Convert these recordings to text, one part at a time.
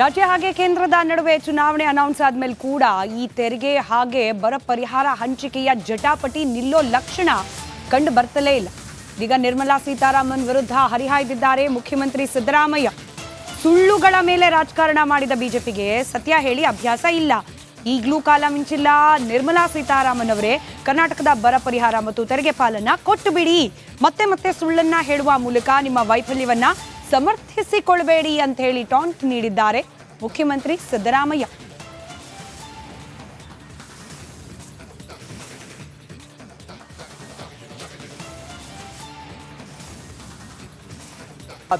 ರಾಜ್ಯ ಹಾಗೆ ಕೇಂದ್ರದ ನಡುವೆ ಚುನಾವಣೆ ಅನೌನ್ಸ್ ಆದ್ಮೇಲೆ ಕೂಡ ಈ ತೆರಿಗೆ ಹಾಗೆ ಬರ ಪರಿಹಾರ ಹಂಚಿಕೆಯ ಜಟಾಪಟಿ ನಿಲ್ಲೋ ಲಕ್ಷಣ ಕಂಡು ಬರ್ತಲೇ ಇಲ್ಲ ಈಗ ನಿರ್ಮಲಾ ಸೀತಾರಾಮನ್ ವಿರುದ್ಧ ಹರಿಹಾಯ್ದಿದ್ದಾರೆ ಮುಖ್ಯಮಂತ್ರಿ ಸಿದ್ದರಾಮಯ್ಯ ಸುಳ್ಳುಗಳ ಮೇಲೆ ರಾಜಕಾರಣ ಮಾಡಿದ ಬಿಜೆಪಿಗೆ ಸತ್ಯ ಹೇಳಿ ಅಭ್ಯಾಸ ಇಲ್ಲ ಈಗಲೂ ಕಾಲ ಮಿಂಚಿಲ್ಲ ನಿರ್ಮಲಾ ಸೀತಾರಾಮನ್ ಅವರೇ ಕರ್ನಾಟಕದ ಬರ ಪರಿಹಾರ ಮತ್ತು ತೆರಿಗೆ ಪಾಲನ್ನ ಕೊಟ್ಟು ಬಿಡಿ ಮತ್ತೆ ಮತ್ತೆ ಸುಳ್ಳನ್ನ ಹೇಳುವ ಮೂಲಕ ನಿಮ್ಮ ವೈಫಲ್ಯವನ್ನ ಸಮರ್ಥಿಸಿಕೊಳ್ಬೇಡಿ ಅಂತ ಹೇಳಿ ಟಾಂಟ್ ನೀಡಿದ್ದಾರೆ ಮುಖ್ಯಮಂತ್ರಿ ಸಿದ್ದರಾಮಯ್ಯ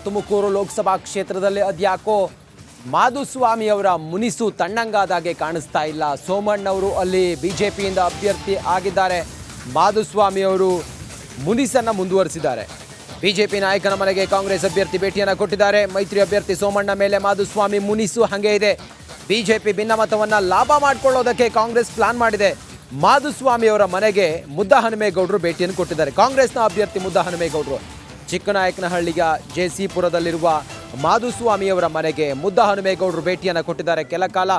ತುಮಕೂರು ಲೋಕಸಭಾ ಕ್ಷೇತ್ರದಲ್ಲಿ ಅದ್ಯಾಕೋ ಮಾಧುಸ್ವಾಮಿ ಅವರ ಮುನಿಸು ತಣ್ಣಂಗಾದಾಗೆ ಕಾಣಿಸ್ತಾ ಇಲ್ಲ ಸೋಮಣ್ಣವರು ಅಲ್ಲಿ ಬಿಜೆಪಿಯಿಂದ ಅಭ್ಯರ್ಥಿ ಆಗಿದ್ದಾರೆ ಮಾಧುಸ್ವಾಮಿ ಅವರು ಮುನಿಸನ್ನು ಮುಂದುವರಿಸಿದ್ದಾರೆ ಬಿಜೆಪಿ ನಾಯಕನ ಮನೆಗೆ ಕಾಂಗ್ರೆಸ್ ಅಭ್ಯರ್ಥಿ ಭೇಟಿಯನ್ನು ಕೊಟ್ಟಿದ್ದಾರೆ ಮೈತ್ರಿ ಅಭ್ಯರ್ಥಿ ಸೋಮಣ್ಣ ಮೇಲೆ ಮಾಧುಸ್ವಾಮಿ ಮುನಿಸು ಹಾಗೆ ಇದೆ ಬಿಜೆಪಿ ಭಿನ್ನಮತವನ್ನು ಲಾಭ ಮಾಡಿಕೊಳ್ಳೋದಕ್ಕೆ ಕಾಂಗ್ರೆಸ್ ಪ್ಲಾನ್ ಮಾಡಿದೆ ಮಾಧುಸ್ವಾಮಿಯವರ ಮನೆಗೆ ಮುದ್ದ ಹನುಮೇಗೌಡರು ಭೇಟಿಯನ್ನು ಕೊಟ್ಟಿದ್ದಾರೆ ಕಾಂಗ್ರೆಸ್ನ ಅಭ್ಯರ್ಥಿ ಮುದ್ದ ಹನುಮೇಗೌಡರು ಚಿಕ್ಕನಾಯಕನಹಳ್ಳಿಯ ಜೆ ಸಿ ಮಾಧುಸ್ವಾಮಿಯವರ ಮನೆಗೆ ಮುದ್ದ ಹನುಮೇಗೌಡರು ಭೇಟಿಯನ್ನು ಕೊಟ್ಟಿದ್ದಾರೆ ಕೆಲ ಕಾಲ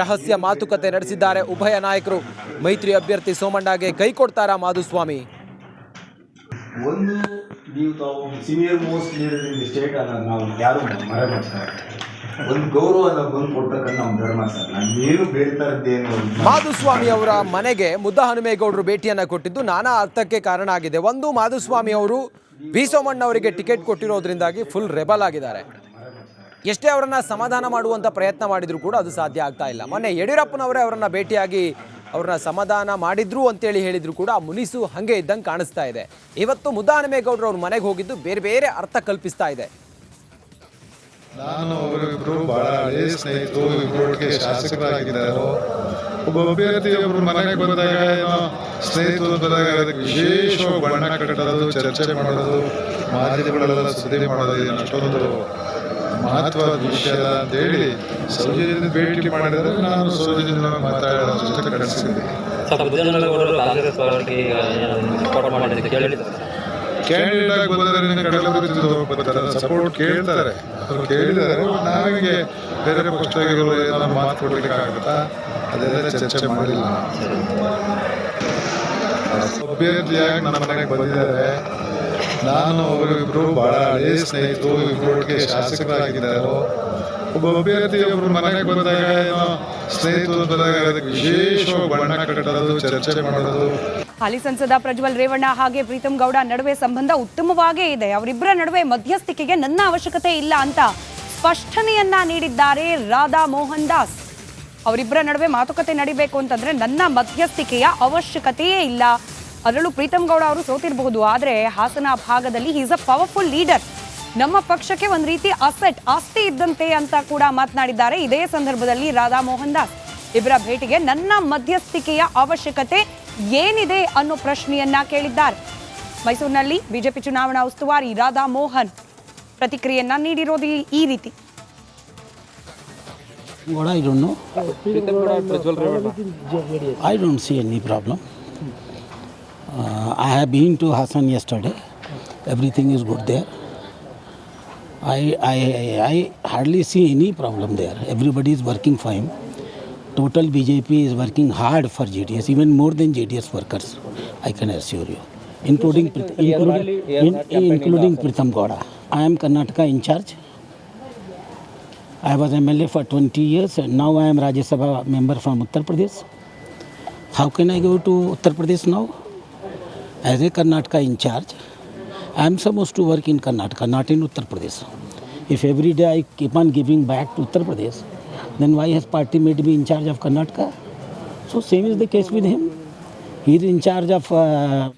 ರಹಸ್ಯ ಮಾತುಕತೆ ನಡೆಸಿದ್ದಾರೆ ಉಭಯ ನಾಯಕರು ಮೈತ್ರಿ ಅಭ್ಯರ್ಥಿ ಸೋಮಣ್ಣಗೆ ಕೈ ಕೊಡ್ತಾರಾ ಮಾಧುಸ್ವಾಮಿ ಒಂದು ನೀವು ತಾವು senior most leader in the state ಅಲ್ಲ ನಾವು ಯಾರು ಮರೆ ಸರ್ ಒಂದು ಗೌರವ ಬಂದು ಕೊಡ್ತಕ್ಕಂಥ ನಮ್ಮ ಧರ್ಮ ಸರ್ ನಾನು ಏನು ಬೇಡ್ತಾ ಇದ್ದೇನು ಮಾಧುಸ್ವಾಮಿ ಅವರ ಮನೆಗೆ ಮುದ್ದ ಹನುಮೇಗೌಡರು ಭೇಟಿಯನ್ನ ಕೊಟ್ಟಿದ್ದು ನಾನಾ ಅರ್ಥಕ್ಕೆ ಕಾರಣ ಆಗಿದೆ ಒಂದು ಮಾಧುಸ್ವಾಮಿ ಅವರು ಬಿ ಅವರಿಗೆ ಟಿಕೆಟ್ ಕೊಟ್ಟಿರೋದ್ರಿಂದಾಗಿ ಫುಲ್ ರೆಬಲ್ ಆಗಿದ್ದಾರೆ ಎಷ್ಟೇ ಅವರನ್ನು ಸಮಾಧಾನ ಮಾಡುವಂತ ಪ್ರಯತ್ನ ಮಾಡಿದ್ರು ಕೂಡ ಅದು ಸಾಧ್ಯ ಆಗ್ತಾ ಇಲ್ಲ ಮೊನ್ನೆ ಯಡಿಯೂರಪ್ಪನವರೇ ಅವರನ್ನು ಭೇಟಿಯಾಗಿ ಅವ್ರನ್ನ ಸಮಾಧಾನ ಮಾಡಿದ್ರು ಅಂತೇಳಿ ಹೇಳಿದ್ರು ಕೂಡ ಮುನಿಸು ಹಾಗೆ ಇದ್ದಂಗೆ ಕಾಣಿಸ್ತಾ ಇದೆ ಇವತ್ತು ಮುದ್ದಾನಮೇಗೌಡರು ಅವ್ರ ಮನೆಗೆ ಹೋಗಿದ್ದು ಬೇರೆ ಬೇರೆ ಅರ್ಥ ಕಲ್ಪಿಸ್ತಾ ಇದೆ ನಾನು ಅವರಿಬ್ರು ಬಹಳ ಹಳೆಯ ಸ್ನೇಹಿತರು ಇಬ್ಬರೊಟ್ಟಿಗೆ ಶಾಸಕರಾಗಿದ್ದಾರೆ ಒಬ್ಬ ಅಭ್ಯರ್ಥಿ ಒಬ್ಬರು ಮನೆಗೆ ಬಂದಾಗ ಏನೋ ಸ್ನೇಹಿತರು ಬಂದಾಗ ಅದಕ್ಕೆ ವಿಶೇಷವಾಗಿ ಬಣ್ಣ ಕಟ್ಟೋದು ಚರ್ಚೆ ಮಾಡೋದು ಮಾಧ್ಯಮಗಳೆಲ್ಲ ಸುದ್ದಿ ಮಾಡೋದು ಅಷ್ಟೊಂದು ಮಹತ್ವ ವಿಷಯ ಅಂತೇಳಿ ಸೌಜನ್ಯ ಭೇಟಿ ಮಾಡಿದರೆ ನಾನು ಸೌಜನ್ಯ ಮಾತಾಡೋಣ ಸಪೋರ್ಟ್ ಕೇಳ್ತಾರೆ ಅವ್ರು ಬೇರೆ ಬೇರೆ ಏನಾದ್ರು ಮಾತು ಆಗುತ್ತಾ ಚರ್ಚೆ ಮಾಡಿಲ್ಲ ಮನೆಗೆ ಬಂದಿದ್ದಾರೆ ಒಬ್ಬ ಬಂದಾಗ ಚರ್ಚೆ ಮಾಡೋದು ಹಾಲಿ ಸಂಸದ ಪ್ರಜ್ವಲ್ ರೇವಣ್ಣ ಹಾಗೆ ಪ್ರೀತಮ್ ಗೌಡ ನಡುವೆ ಸಂಬಂಧ ಉತ್ತಮವಾಗೇ ಇದೆ ಅವರಿಬ್ಬರ ನಡುವೆ ಮಧ್ಯಸ್ಥಿಕೆಗೆ ನನ್ನ ಅವಶ್ಯಕತೆ ಇಲ್ಲ ಅಂತ ಸ್ಪಷ್ಟನೆಯನ್ನ ನೀಡಿದ್ದಾರೆ ರಾಧಾ ಮೋಹನ್ ದಾಸ್ ಅವರಿಬ್ಬರ ನಡುವೆ ಮಾತುಕತೆ ನಡಿಬೇಕು ಅಂತಂದ್ರೆ ನನ್ನ ಮಧ್ಯಸ್ಥಿಕೆಯ ಅವಶ್ಯಕತೆಯೇ ಇಲ್ಲ ಅದರಲ್ಲೂ ಪ್ರೀತಂ ಗೌಡ ಅವರು ಸೋತಿರಬಹುದು ಆದರೆ ಹಾಸನ ಭಾಗದಲ್ಲಿ ಈಸ್ ಅ ಪವರ್ಫುಲ್ ಲೀಡರ್ ನಮ್ಮ ಪಕ್ಷಕ್ಕೆ ಒಂದು ರೀತಿ ಅಸೆಟ್ ಆಸ್ತಿ ಇದ್ದಂತೆ ಅಂತ ಕೂಡ ಮಾತನಾಡಿದ್ದಾರೆ ಇದೇ ಸಂದರ್ಭದಲ್ಲಿ ರಾಧಾ ಮೋಹನ್ ದಾಸ್ ಇವರ ಭೇಟಿಗೆ ನನ್ನ ಮಧ್ಯಸ್ಥಿಕೆಯ ಅವಶ್ಯಕತೆ ಏನಿದೆ ಅನ್ನೋ ಪ್ರಶ್ನೆಯನ್ನ ಕೇಳಿದ್ದಾರೆ ಮೈಸೂರಿನಲ್ಲಿ ಬಿಜೆಪಿ ಚುನಾವಣಾ ಉಸ್ತುವಾರಿ ರಾಧಾ ಮೋಹನ್ ಪ್ರತಿಕ್ರಿಯೆಯನ್ನ ನೀಡಿರೋದು ಈ ರೀತಿ I don't see I don't Uh, I have been to hasan yesterday. Everything is good there. I, I, I hardly see any problem there. Everybody is working fine Total BJP is working hard for JDS, even more than JDS workers, I can assure you, including, including, in, including Pritham goda I am Karnataka in charge. I was MLA for 20 years and now I am Rajya Sabha member from Uttar Pradesh. How can I go to Uttar Pradesh now? As a Karnataka in charge, I am supposed to work in Karnataka, not in Uttar Pradesh. If every day I keep on giving back to Uttar Pradesh, then why has party made me in charge of Karnataka? So same is the case with him. He is in charge of uh,